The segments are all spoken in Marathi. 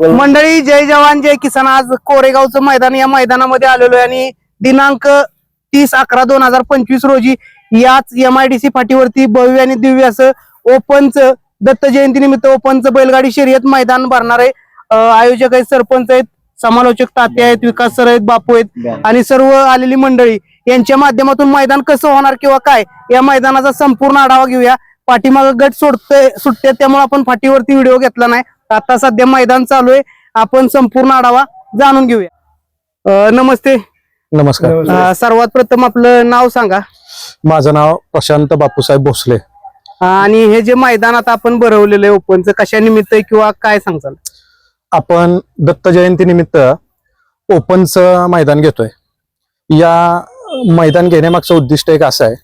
मंडळी जय जवान जय किसान. आज कोरेगावचं मैदान या मैदानामध्ये आलेलो आहे आणि दिनांक तीस अकरा दोन हजार पंचवीस रोजी याच एम आय डी सी फाटीवरती भव्य आणि दिव्य असं ओपनचं दत्त जयंती निमित्त ओपनचं बैलगाडी शर्यत मैदान भरणार आहे. आयोजक आहेत सरपंच आहेत समालोचक तात्या आहेत विकास सर आहेत बापू आहेत आणि सर्व आलेली मंडळी. यांच्या माध्यमातून मैदान कसं होणार किंवा काय या मैदानाचा संपूर्ण आढावा घेऊया. पाठीमाग गट सोडतोय सुटते त्यामुळे आपण फाटीवरती व्हिडिओ घेतला नाही. आता सध्या मैदान चालू आहे. आपण संपूर्ण आढावा जाणून घेऊया. नमस्ते. नमस्कार. सर्वात प्रथम आपलं नाव सांगा. माझं नाव प्रशांत बापूसाहेब भोसले. आणि हे जे मैदान आता आपण भरवलेलं आहे ओपनचं कशा निमित्त किंवा काय सांगचाल आपण दत्त जयंती निमित्त ओपनचं मैदान घेतोय. या मैदान घेण्यामागचं उद्दिष्ट एक असं आहे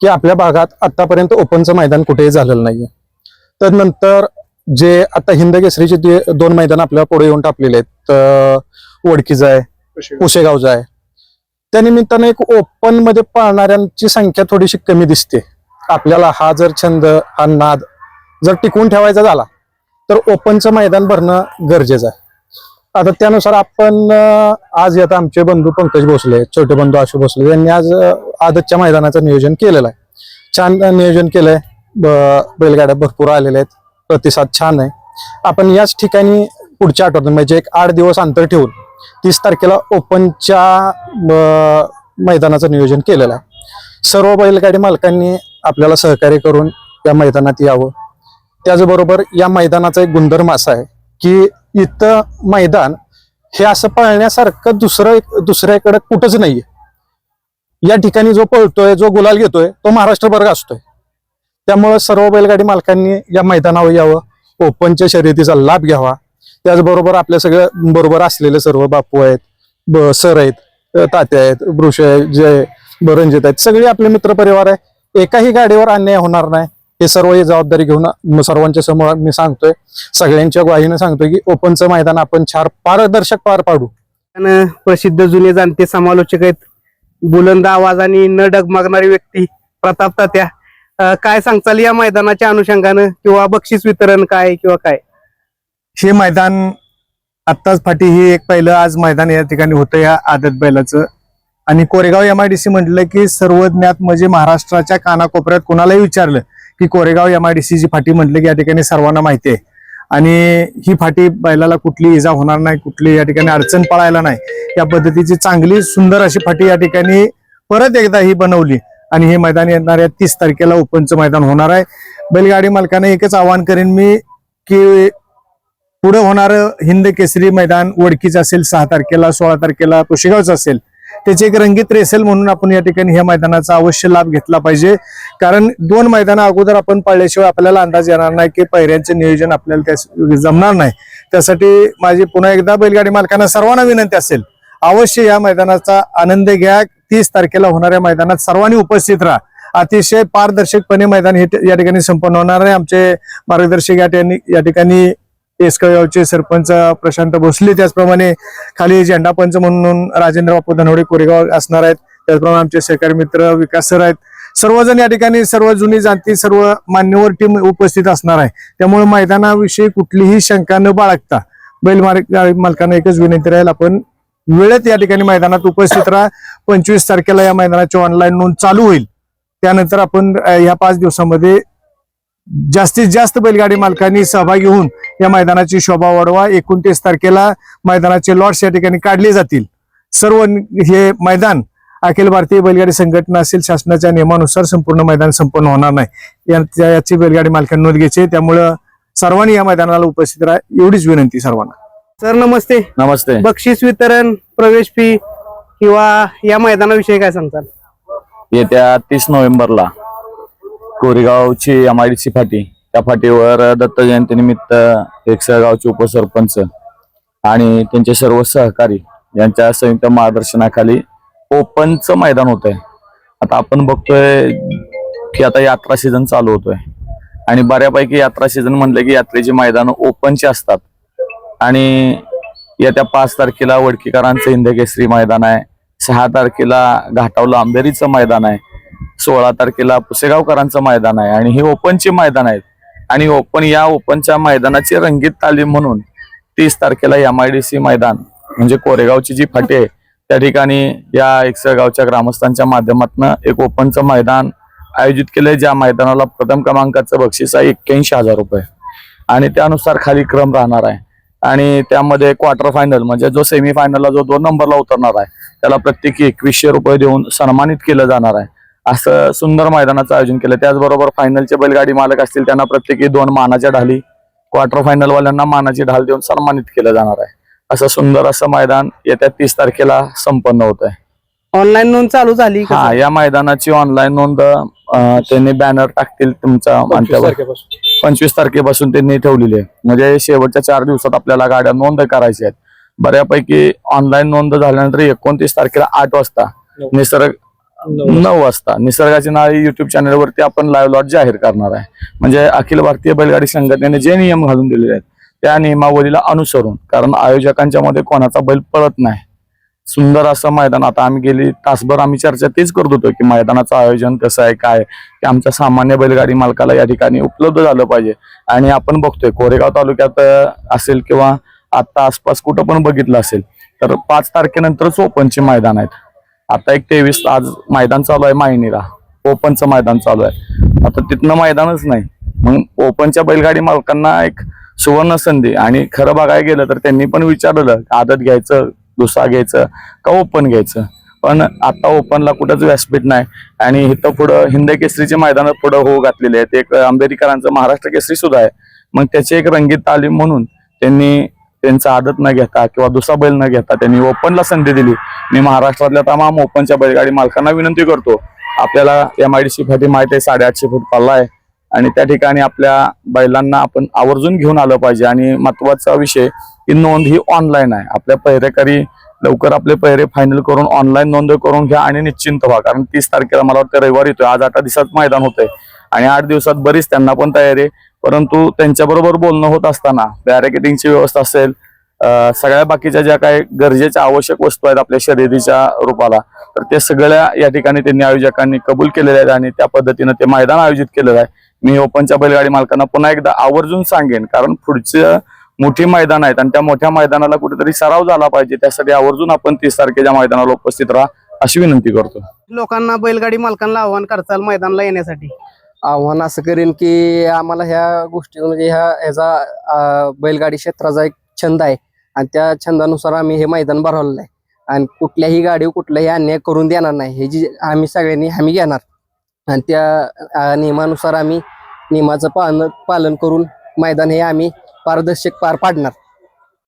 की आपल्या भागात आतापर्यंत ओपनचं मैदान कुठेही झालेलं नाहीये. तर नंतर जे आता हिंद केसरीचे ते दोन मैदान आपल्या पुढे येऊन टाकलेले आहेत. तर वडकीचं आहे पुशेगावचं आहे. त्या निमित्तानं एक ओपनमध्ये पाळणाऱ्यांची संख्या थोडीशी कमी दिसते. आपल्याला हा जर छंद हा नाद जर टिकवून ठेवायचा झाला तर ओपनचं मैदान भरणं गरजेचं आहे. आता त्यानुसार आपण आज येत आमचे बंधू पंकज भोसले छोटे बंधू आशु भोसले यांनी आज आदतच्या मैदानाचं नियोजन केलेलं आहे. छान नियोजन केलंय. बैलगाड्या भरपूर आलेल्या आहेत. प्रतिसाद छान आहे. आपण याच ठिकाणी पुढच्या आठवड्यात म्हणजे एक आठ दिवस अंतर ठेवून तीस तारखेला ओपनच्या मैदानाचं नियोजन केलेलं आहे. सर्व बैलगाडी मालकांनी आपल्याला सहकार्य करून या मैदानात यावं. त्याचबरोबर या मैदानाचा एक गुणधर्म असा आहे की इथं मैदान हे असं पळण्यासारखं दुसरं एक- दुसऱ्याकडे कुठंच नाहीये. या ठिकाणी जो पळतोय जो गुलाल घेतोय तो महाराष्ट्रभर असतोय त्यामुळं सर्व बैलगाडी मालकांनी या मैदानावर यावं. ओपनच्या शर्यतीचा लाभ घ्यावा. त्याचबरोबर आपल्या सगळ्या बरोबर असलेले सर्व बापू आहेत ब- सर आहेत तात्या आहेत वृष आहे जय बरंजित आहेत. सगळे आपले मित्र परिवार आहे. एकाही गाडीवर अन्याय होणार नाही. हे सर्व ही जबाबदारी घेऊन सर्वांच्या समोर मी सांगतोय. सगळ्यांच्या ग्वाहीनं सांगतोय की ओपनचं मैदान आपण चार पारदर्शक पार पाडू. आणि प्रसिद्ध जुने जाणते समालोचक आहेत. बुलंद आवाज आणि न डगमगणारी व्यक्ती प्रताप तात्या. काय सांगताल या मैदानाच्या अनुषंगानं? किंवा बक्षीस वितरण काय किंवा काय? हे मैदान आत्ताच फाटी हे एक पहिलं आज मैदान या ठिकाणी होतं या आदत बैलाचं. आणि Koregaon M I D C म्हटलं की सर्वज्ञात म्हणजे महाराष्ट्राच्या कानाकोपऱ्यात कोणालाही विचारलं की Koregaon M I D C ची फाटी म्हटलं की या ठिकाणी सर्वांना माहिती आहे. आणि ही फाटी बैलाला कुठली इजा होणार नाही कुठली या ठिकाणी अडचण पळायला नाही. या पद्धतीची चांगली सुंदर अशी फाटी या ठिकाणी परत एकदा ही बनवली. आणि हे मैदान येणाऱ्या तीस तारखेला ओपनचं मैदान होणार आहे. बैलगाडी मालकाने एकच आवाहन करेन मी की पुढे होणारं हिंद केसरी मैदान वडकीचं असेल सहा तारखेला सोळा तारखेला कुशेगावचं असेल. त्याची एक रंगीत रेसेल म्हणून आपण या ठिकाणी ह्या मैदानाचा अवश्य लाभ घेतला पाहिजे. कारण दोन मैदाना अगोदर आपण पाळल्याशिवाय आपल्याला अंदाज येणार नाही की पहिऱ्यांचे नियोजन आपल्याला त्या जमणार नाही. त्यासाठी माझी पुन्हा एकदा बैलगाडी मालकांना सर्वांना विनंती असेल अवश्य या मैदानाचा आनंद घ्या. तीस तारखेला होणाऱ्या मैदानात सर्वांनी उपस्थित राहा. अतिशय पारदर्शकपणे मैदान हे या ठिकाणी संपन्न होणार आहे. आमचे मार्गदर्शक या ठिकाणी या ठिकाणी एसकळगावचे सरपंच प्रशांत भोसले त्याचप्रमाणे खाली झेंडा पंच म्हणून राजेंद्र बापू धनवडे कोरेगाव असणार आहेत. त्याचप्रमाणे आमचे सहकारी मित्र विकास सर आहेत. सर्वजण या ठिकाणी सर्व जुनी जाती सर्व मान्यवर टीम उपस्थित असणार आहे. त्यामुळे मैदानाविषयी कुठलीही शंका न बाळगता बैल मालकांना एकच विनंती राहील आपण वेळेत या ठिकाणी मैदानात उपस्थित राहा. पंचवीस तारखेला या मैदानाची ऑनलाईन नोंद चालू होईल. त्यानंतर आपण या पाच दिवसामध्ये जास्तीत जास्त बैलगाडी मालकांनी सहभागी होऊन या मैदानाची शोभा वाढवा. एकोणतीस तारखेला मैदानाचे लॉट्स या ठिकाणी काढले जातील. सर्व हे मैदान अखिल भारतीय बैलगाडी संघटना असेल शासनाच्या नियमानुसार संपूर्ण मैदान संपन्न होणार नाही. याची बैलगाडी मालकांनी नोंद घ्यायची त्यामुळं सर्वांनी या मैदानाला उपस्थित राहा. एवढीच विनंती सर्वांना. सर नमस्ते. नमस्ते. बक्षीस वितरण प्रवेश फी किंवा या मैदानाविषयी काय सांगताल? येत्या तीस नोव्हेंबरला कोरेगावची एम आय डी सी फाटी. त्या फाटीवर दत्त जयंतीनिमित्त एकसगावचे उपसरपंच आणि त्यांचे सर्व सहकारी यांच्या संयुक्त मार्गदर्शनाखाली ओपनचं मैदान होत आहे आता आपण बघतोय की आता यात्रा सीझन चालू होतोय. आणि बऱ्यापैकी यात्रा सीझन म्हणलं की यात्रेची मैदान ओपनची असतात. आणि येत्या पाच तारखेला वडकीकरांचं इंदकेसरी मैदान आहे. सहा तारखेला घाटावला आंबेरीचं मैदान आहे. सोळा तारखेला पुसेगावकरांचं मैदान आहे. आणि हे ओपनचे मैदान आहेत. आणि ओपन या ओपनच्या मैदानाची रंगीत तालीम म्हणून तीस तारखेला एम आय डी सी मैदान म्हणजे कोरेगावची जी फाटी आहे त्या ठिकाणी या एकसळगावच्या ग्रामस्थांच्या माध्यमातून एक ओपनचं मैदान आयोजित केलंय ज्या मैदानाला प्रथम क्रमांकाचं बक्षीस आहे एक्क्याऐंशी हजार रुपये. आणि त्यानुसार खाली क्रम राहणार आहे. आणि त्यामध्ये क्वार्टर फायनल म्हणजे जो सेमी फायनलला जो दोन नंबरला उतरणार आहे त्याला प्रत्येकी एकवीसशे रुपये देऊन सन्मानित केलं जाणार आहे. असं सुंदर मैदानाचं आयोजन केलं. त्याचबरोबर फायनलचे बैलगाडी मालक असतील त्यांना प्रत्येकी दोन मानाच्या ढाली क्वार्टर फायनल वाल्यांना मानाची ढाल देऊन सन्मानित केलं जाणार आहे. असं सुंदर असं मैदान येत्या तीस तारखेला संपन्न होत आहे ऑनलाईन नोंद चालू झाली? हा या मैदानाची ऑनलाईन नोंद त्यांनी बॅनर टाकतील तुमच्या माध्यमावर पंचवीस तारखेपासून त्यांनी ठेवलेली आहे. म्हणजे शेवटच्या चार दिवसात आपल्याला गाड्या नोंद करायच्या आहेत. बऱ्यापैकी ऑनलाईन नोंद झाल्यानंतर एकोणतीस तारखेला आठ वाजता निसर्ग नऊ वाजता. निसर्गाची नाळी युट्यूब चॅनलवरती आपण लाईव्ह लॉट जाहीर करणार आहे. म्हणजे अखिल भारतीय बैलगाडी संघटनेने जे नियम घालून दिलेले आहेत त्या नियमावलीला अनुसरून. कारण आयोजकांच्या मध्ये कोणाचा बैल पळत नाही. सुंदर असं मैदान. आता आम्ही गेली तासभर आम्ही चर्चा तेच करत होतो की मैदानाचं आयोजन कसं आहे काय की आमच्या सामान्य बैलगाडी मालकाला या ठिकाणी उपलब्ध झालं पाहिजे. आणि आपण बघतोय कोरेगाव तालुक्यात असेल किंवा आता आसपास कुठं पण बघितलं असेल तर पाच तारखेनंतरच ओपनचे मैदान आहेत. आता एक तेवीस आज मैदान चालू आहे मायनीला. ओपनचं मैदान चालू आहे. आता तिथनं मैदानच नाही. मग ओपनच्या बैलगाडी मालकांना एक सुवर्ण संधी आणि खरं बघायला गेलं तर त्यांनी पण विचारलं आदत घ्यायचं दुसरा घ्यायचं का ओपन घ्यायचं? पण आता ओपनला कुठंच व्यासपीठ नाही. आणि इथं पुढं हिंद केसरीचे मैदान पुढं हो घातलेले आहेत एक आंबेडकरांचं महाराष्ट्र केसरी सुद्धा आहे. मग त्याची एक रंगीत तालीम म्हणून त्यांनी त्यांचा आदत न घेता किंवा दुसरा बैल न घेता त्यांनी ओपनला संधी दिली. मी महाराष्ट्रातल्या तमाम ओपनच्या बैलगाडी मालकांना विनंती करतो. आपल्याला एम आय डी सी फाटी माहिती आहे साडेआठशे फूट पल्ला आहे. आणि त्या ठिकाणी आपल्या बैलांना आपण आवर्जून घेऊन आलं पाहिजे. आणि महत्त्वाचा विषय ही नोंद ही ऑनलाईन आहे. आपल्या पहिरेकरी लवकर आपले पहिरे फायनल करून ऑनलाईन नोंद करून घ्या आणि निश्चिंत व्हा. कारण तीस तारखेला मला वाटतं रविवार येतोय. आज आठ दिवसात मैदान होतंय. आणि आठ दिवसात बरीच त्यांना पण तयारी आहे. परंतु त्यांच्याबरोबर बोलणं होत असताना बॅरिकेटिंगची व्यवस्था असेल सगळ्या बाकीच्या ज्या काही गरजेच्या आवश्यक वस्तू आहेत आपल्या शर्यतीच्या रूपाला तर ते सगळ्या या ठिकाणी त्यांनी आयोजकांनी कबूल केलेल्या आहेत आणि त्या पद्धतीनं ते मैदान आयोजित केलेलं आहे. मी ओपनच्या बैलगाडी मालकांना पुन्हा एकदा आवर्जून सांगेन कारण पुढचं मोठी मैदान आहेत आणि त्या मोठ्या मैदानाला कुठेतरी सराव झाला पाहिजे. त्यासाठी आवर्जून आपण तीस तारखेच्या मैदानाला उपस्थित राहा अशी विनंती करतो. लोकांना बैलगाडी मालकांना आव्हान करचाल मैदानाला येण्यासाठी? आव्हान असं करेन की आम्हाला ह्या गोष्टी म्हणजे ह्या ह्याचा बैलगाडी क्षेत्राचा एक छंद आहे. आणि त्या छंदानुसार आम्ही हे मैदान भरवलेलं आहे. आणि कुठल्याही गाडीवर कुठलाही अन्याय करून देणार नाही. हे जी आम्ही सगळ्यांनी हमी घेणार. आणि त्या नियमानुसार आम्ही नियमाचं पालन पालन करून मैदान हे आम्ही पारदर्शक पार पाडणार.